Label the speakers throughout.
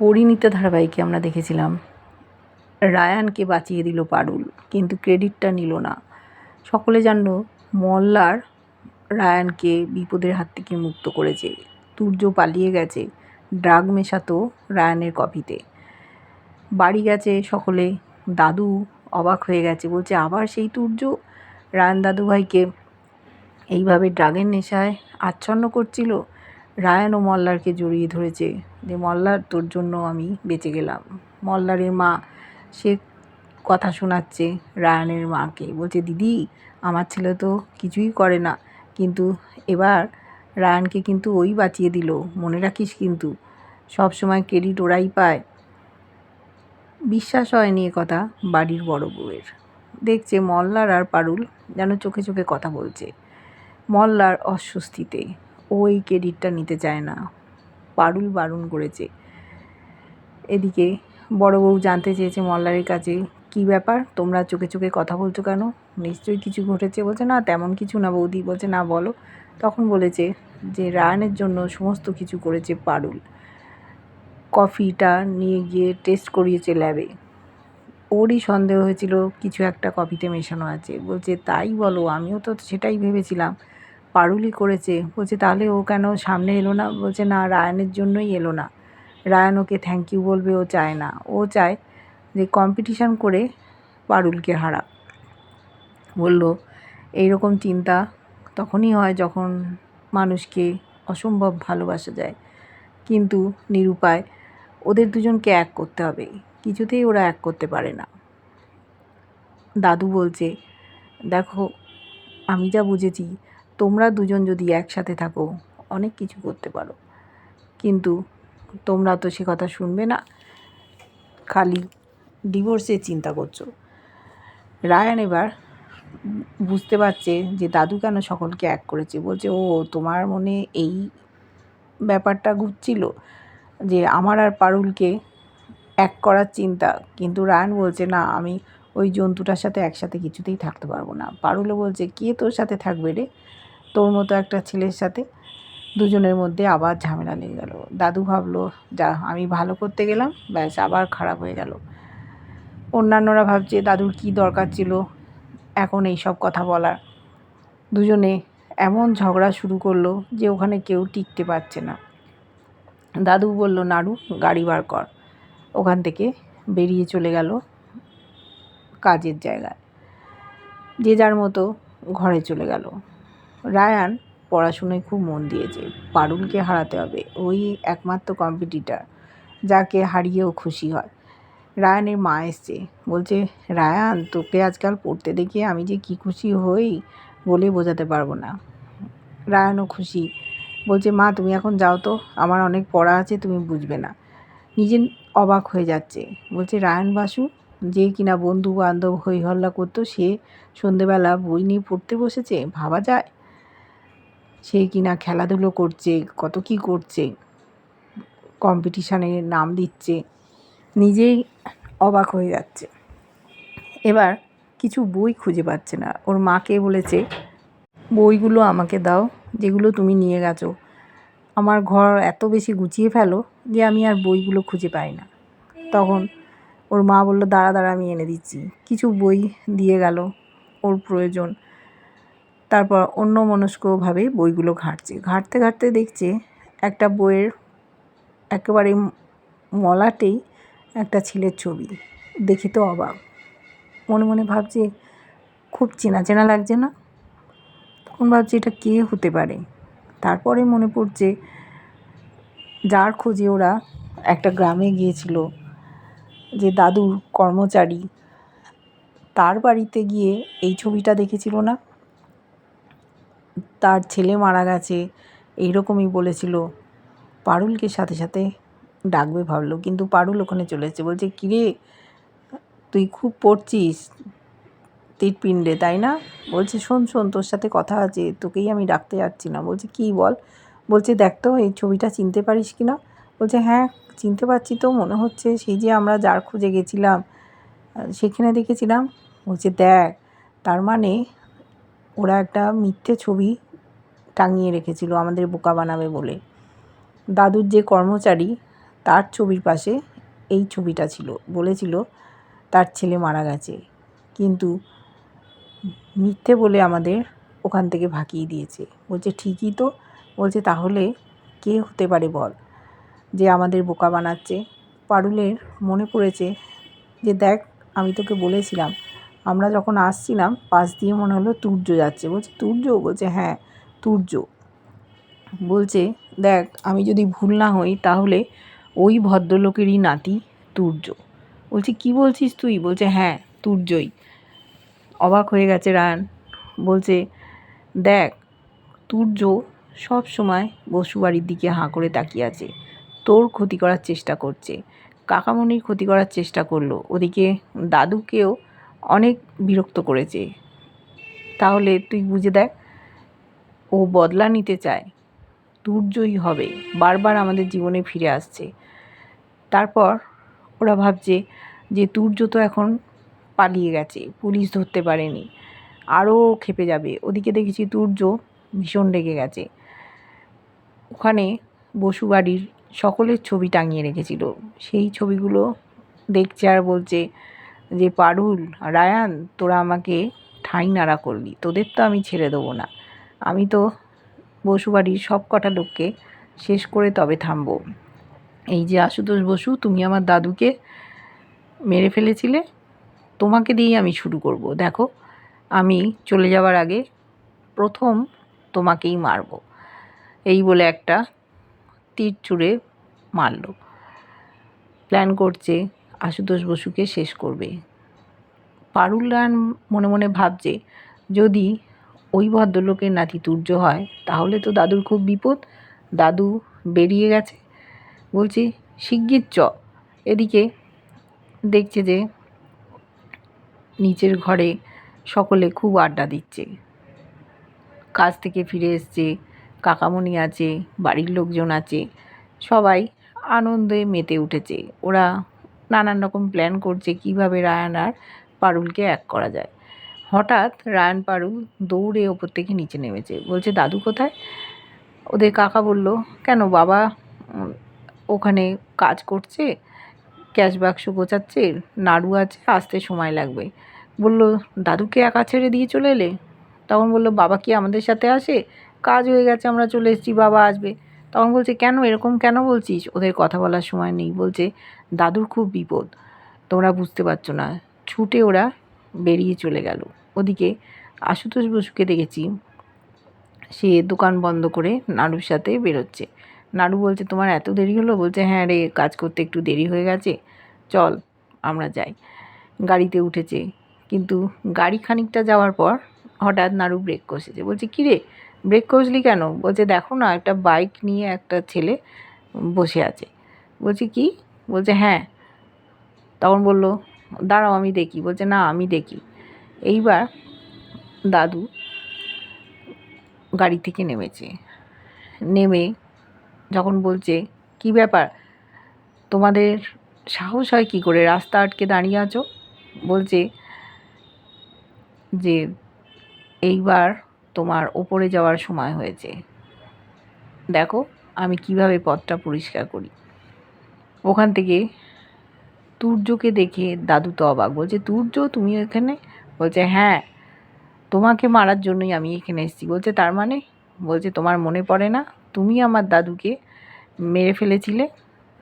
Speaker 1: পরিণীতা ধারাবাহিকে আমরা দেখেছিলাম। রায়ানকে বাঁচিয়ে দিল পারুল, কিন্তু ক্রেডিটটা নিল না। সকলে জানলো, মল্লার রায়ানকে বিপদের হাত থেকে মুক্ত করেছে। তুর্য পালিয়ে গেছে, ড্রাগ মেশাতো রায়ানের কফিতে বাড়ি গেছে সকলে, দাদু অবাক হয়ে গেছে, বলছে, আবার সেই তুর্য? রায়ান দাদুভাইকে এইভাবে ড্রাগের নেশায় আচ্ছন্ন করছিল। রায়ান ও মল্লারকে জড়িয়ে ধরেছে যে মল্লার তোর জন্য আমি বেঁচে গেলাম। মল্লারের মা, সে কথা শোনাচ্ছে রায়ানের মাকে। বলছে, দিদি, আমার ছেলে তো কিছুই করে না। কিন্তু এবার রায়ানকে কিন্তু ওই বাঁচিয়ে দিল। মনে রাখিস কিন্তু, সব সময় ক্রেডিট ওরাই পায়। বিশ্বাস হয়নি এ কথা বাড়ির বড় বউয়ের। দেখছে মল্লার আর পারুল যেন চোখে চোখে কথা বলছে। মল্লার অস্বস্তিতে, ও এই ক্রেডিটটা নিতে চায় না। পারুল বারণ করেছে। এদিকে বড় বউ জানতে চেয়েছে মল্লারের কাছে, কি ব্যাপার? তোমরা চোখে চোখে কথা বলছো কেন? নিশ্চয়ই কিছু ঘটেছে? বলছে, না, তেমন কিছু না বৌদি। বলছে, না, বলো। তখন বলেছে যে, রায়ানের জন্য সমস্ত কিছু করেছে পারুল কফিটা নিয়ে গিয়ে টেস্ট করিয়েছে ল্যাবে। ওরই সন্দেহ হয়েছিল কিছু একটা কফিতে মেশানো আছে। বলছে, তাই বলো, আমিও তো সেটাই ভেবেছিলাম। পারুলই করেছে। বলছে, তাহলে ও কেন সামনে এলো না? বলছে, না, রায়ানের জন্যই এলো না। রায়ান ওকে থ্যাংক ইউ বলবে, ও চায় না। ও চায় যে কম্পিটিশান করে পারুলকে হারা। বলল, এইরকম চিন্তা তখনই হয় যখন মানুষকে অসম্ভব ভালোবাসা যায়। কিন্তু নিরুপায় ওদের দুজনকে এক করতে হবে। কিছুতেই ওরা এক করতে পারে না। দাদু বলছে, দেখো, আমি যা বুঝেছি তোমরা দুজন যদি একসাথে থাকো, অনেক কিছু করতে পারো। কিন্তু তোমরা তো সে কথা শুনবে না। খালি ডিভোর্সের চিন্তা করছ। রায়ান এবার বুঝতে পারছে যে দাদু কেন সকলকে এক করেছে। বলছে, ও, তোমার মনে এই ব্যাপারটা ঘুরছিল যে আমার আর পারুলকে এক করার চিন্তা। কিন্তু রায়ান বলছে, না, আমি ওই জন্তুটার সাথে একসাথে কিছুতেই থাকতে পারব না। পারুলও বলছে, কে তোর সাথে থাকবে রে? তোর মতো একটা ছেলের সাথে দুজনের মধ্যে আবার ঝামেলা লেগে গেল। দাদু ভাবলো, যা, আমি ভালো করতে গেলাম, ব্যাস আবার খারাপ হয়ে গেল। অন্যান্যরা ভাবছে, দাদুর কি দরকার ছিল? এখন এই সব কথা বলার। দুজনে এমন ঝগড়া শুরু করল যে ওখানে কেউ টিকতে পারছে না। দাদু বলল, নাড়ু, গাড়ি বার কর। ওখান থেকে বেরিয়ে চলে গেল কাজের জায়গায়। যে যার মতো ঘরে চলে গেল। রায়ান পড়াশুনোয় খুব মন দিয়েছে। পারুলকে হারাতে হবে, ওই একমাত্র কম্পিটিটার যাকে হারিয়েও খুশি হয়। রায়ানের মা এসছে, বলছে, রায়ান, তোকে আজকাল পড়তে দেখে আমি যে কি খুশি হই বলে বোঝাতে পারব না। রায়ানও খুশি, বলছে, মা, তুমি এখন যাও তো, আমার অনেক পড়া আছে, তুমি বুঝবে না। নিজে অবাক হয়ে যাচ্ছে, বলছে, রায়ান বাসু, যে কিনা বন্ধু বান্ধব হই হল্লা করতো, সে সন্ধেবেলা বই নিয়ে পড়তে বসেছে, ভাবা যায়? সে কিনা খেলাধুলো করছে, কত কি করছে কম্পিটিশানে নাম দিচ্ছে, নিজেই অবাক হয়ে যাচ্ছে। এবার কিছু বই খুঁজে পাচ্ছে না। ওর মাকে বলেছে, বইগুলো আমাকে দাও, যেগুলো তুমি নিয়ে গেছো। আমার ঘর এত বেশি গুছিয়ে ফেলো যে আমি আর বইগুলো খুঁজে পাই না। তখন ওর মা বলল, দাঁড়া দাঁড়া, আমি এনে দিচ্ছি। কিছু বই দিয়ে গেল ওর প্রয়োজন। তারপর অন্য মনস্কভাবে বইগুলো ঘাঁটছে। ঘাঁটতে ঘাঁটতে দেখছে একটা বইয়ের একেবারে মলাটেই একটা ছেলের ছবি। দেখি তো অবাক। মনে মনে ভাবছে, খুব চেনা চেনা লাগছে না? তখন ভাবছি এটা কে হতে পারে? তারপরে মনে পড়ছে, যার খোঁজে ওরা একটা গ্রামে গিয়েছিল, যে দাদুর কর্মচারী। তার বাড়িতে গিয়ে এই ছবিটা দেখেছিল না? তার ছেলে মারা গেছে, এইরকমই বলেছিল। পারুলকে সাথে সাথে ডাকবে ভাবলো, কিন্তু পারুল ওখানে চলে এসেছে। বলছে, কিরে, তুই খুব পড়ছিস পিণ্ডে, তাই না? বলছে, শোন শোন, তোর সাথে কথা আছে, তোকেই আমি ডাকতে যাচ্ছি না। বলছে, কী বল? বলছে, দেখ তো, এই ছবিটা চিনতে পারিস কি না? বলছে হ্যাঁ চিনতে পারছি তো, মনে হচ্ছে সেই যে আমরা যার খুঁজে গেছিলাম, সেখানে দেখেছিলাম। বলছে, দেখ, তার মানে ওরা একটা মিথ্যে ছবি টাঙিয়ে রেখেছিল আমাদের বোকা বানাবে বলে। দাদুর যে কর্মচারী, তার ছবির পাশে এই ছবিটা ছিল। বলেছিল, তার ছেলে মারা গেছে। কিন্তু মিথ্যে বলে আমাদের ওখান থেকে ভাগিয়ে দিয়েছে। বলছে, ঠিকই তো। বলছে, তাহলে কে হতে পারে বল যে আমাদের বোকা বানাচ্ছে? পারুলের মনে পড়েছে যে, দেখ, আমি তোকে বলেছিলাম, আমরা যখন আসছিলাম, পাশ দিয়ে মনে হলো তুর্য যাচ্ছে। বলছে, তুর্য? বলছে হ্যাঁ। তুর্য বলছে, দেখ, আমি যদি ভুল না হই, তাহলে ওই ভদ্রলোকেরই নাতি তুর্য। বলছি, কি বলছিস তুই? বলছে হ্যাঁ তুর্যই। অবাক হয়ে গেছে রায়ান। বলছে, দেখ, তুর্য সব সময় বসুবাড়ির দিকে হাঁ করে তাকিয়ে আছে। তোর ক্ষতি করার চেষ্টা করছে। কাকামণির ক্ষতি করার চেষ্টা করল। ওদিকে দাদুকেও অনেক বিরক্ত করেছে। তাহলে তুই বুঝে দেখ ও বদলা নিতে চায়। তুর্যই হবে। বারবার আমাদের জীবনে ফিরে আসছে। তারপর ওরা ভাবছে যে তুর্য তো এখন পালিয়ে গেছে। পুলিশ ধরতে পারেনি। আরও খেপে যাবে। ওদিকে দেখেছি তুর্য ভীষণ রেগে গেছে। ওখানে বসু বাড়ির সকলের ছবি টাঙিয়ে রেখেছিল। সেই ছবিগুলো দেখছে আর বলছে যে, পারুল, রায়ান, তোরা আমাকে ঠাঁই নাড়া করলি। তোদের তো আমি ছেড়ে দেবো না। আমি তো বসু বাড়ির সব কটা লোককে শেষ করে তবে থামবো। এই যে আশুতোষ বসু, তুমি আমার দাদুকে মেরে ফেলেছিলে, তোমাকে দিয়েই আমি শুরু করব। দেখো, আমি চলে যাওয়ার আগে প্রথম তোমাকেই মারব। এই বলে একটা তীর ছুঁড়ে মারল। প্ল্যান করছে আশুতোষ বসুকে শেষ করবে। পারুল রান মনে মনে ভাবছে, যদি ওই ভদ্রলোকের নাতি তুর্য হয়, তাহলে তো দাদুর খুব বিপদ। দাদু বেরিয়ে গেছে। বলছি, শিগগির চ। এদিকে দেখছে যে নিচের ঘরে সকলে খুব আড্ডা দিচ্ছে। কাজ থেকে ফিরে এসছে, কাকামণি আছে, বাড়ির লোকজন আছে, সবাই আনন্দে মেতে উঠেছে। ওরা নানান রকম প্ল্যান করছে কীভাবে রায়ান আর পারুলকে এক করা যায়। হঠাৎ রায়ান পারুল দৌড়ে ওপর থেকে নিচে নেমেছে। বলছে, দাদু কোথায়? ওদের কাকা বলল, কেন বাবা ওখানে কাজ করছে, ক্যাশ বাক্স গোছাচ্ছে, নাড়ু আছে, আসতে সময় লাগবে। বলল দাদুকে একা ছেড়ে দিয়ে চলে এলে? তখন বলল, বাবা কি আমাদের সাথে আসে? কাজ হয়ে গেছে, আমরা চলে এসেছি, বাবা আসবে। তখন বলছে, কেন, এরকম কেন বলছিস? ওদের কথা বলার সময় নেই। বলছে, দাদুর খুব বিপদ, তোমরা বুঝতে পারছ না। ছুটে ওরা বেরিয়ে চলে গেল। ওদিকে আশুতোষ বসুকে দেখেছি। সে দোকান বন্ধ করে নাড়ুর সাথে বেরোচ্ছে। নাড়ু বলছে, তোমার এত দেরি হলো? বলছে হ্যাঁ রে, কাজ করতে একটু দেরি হয়ে গেছে। চল, আমরা যাই। গাড়িতে উঠেছে। কিন্তু গাড়ি খানিকটা যাওয়ার পর হঠাৎ নাড়ু ব্রেক কষেছে। বলছে, কী রে, ব্রেক কষলি কেন? বলছে, দেখো না, একটা বাইক নিয়ে একটা ছেলে বসে আছে। বলছে, কি? বলছে হ্যাঁ। তখন বলল দাঁড়াও, আমি দেখি। বলছে, না, আমি দেখি। এইবার দাদু গাড়ি থেকে নেমেছে। নেমে যখন বলছে, কি ব্যাপার? তোমাদের সাহস হয় কী করে? রাস্তা আটকে দাঁড়িয়ে আছো? বলছে যে, এইবার তোমার ওপরে যাওয়ার সময় হয়েছে। দেখো, আমি কীভাবে পথটা পরিষ্কার করি। ওখান থেকে তুর্যকে দেখে দাদু তো অবাক, বলছে, তুর্য, তুমি এখানে? বলছে হ্যাঁ তোমাকে মারার জন্যই আমি এখানে এসেছি। বলছে, তার মানে? বলছে, তোমার মনে পড়ে না? তুমি আমার দাদুকে মেরে ফেলেছিলে।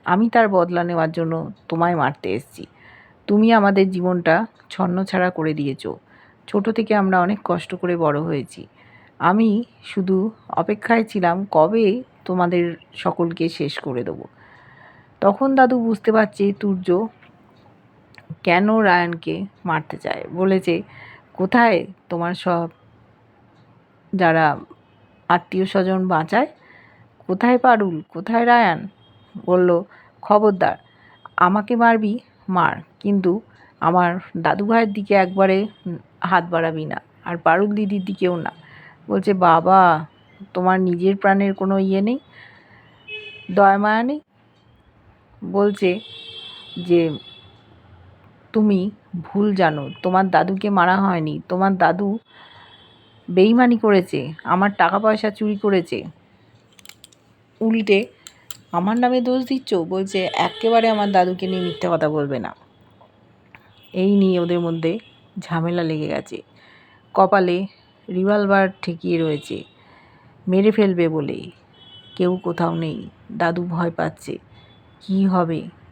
Speaker 1: আমি তার বদলা নেওয়ার জন্য তোমায় মারতে এসেছি। তুমি আমাদের জীবনটা ছন্নছাড়া করে দিয়েছ। ছোট থেকে আমরা অনেক কষ্ট করে বড় হয়েছি। আমি শুধু অপেক্ষায় ছিলাম কবে তোমাদের সকলকে শেষ করে দেবো। তখন দাদু বুঝতে পারছে তুর্য কেন রায়ানকে মারতে চায়? বলেছে কোথায় তোমার সব যারা আত্মীয় স্বজন বাঁচায়? কোথায় পারুল? কোথায় রায়ান? বলল, খবরদার, আমাকে মারবি? মার, কিন্তু আমার দাদু ভাইয়ের দিকে একবারে হাত বাড়াবি না আর পারুল দিদির দিকেও না। বলছে, বাবা, তোমার নিজের প্রাণের কোনো ইয়ে নেই? দয়া মায়া নেই? বলছে যে তুমি ভুল জানো। তোমার দাদুকে মারা হয়নি। তোমার দাদু বেইমানি করেছে। আমার টাকা পয়সা চুরি করেছে। উল্টে আমার নামে দোষ দিচ্ছ? বলছে, একেবারে আমার দাদুকে নিয়ে মিথ্যে কথা বলবে না। এই নিয়ে ওদের মধ্যে ঝামেলা লেগে গেছে। কপালে রিভলভার ঠেকিয়ে রয়েছে। মেরে ফেলবে বলে। কেউ কোথাও নেই। দাদু ভয় পাচ্ছে। কি হবে?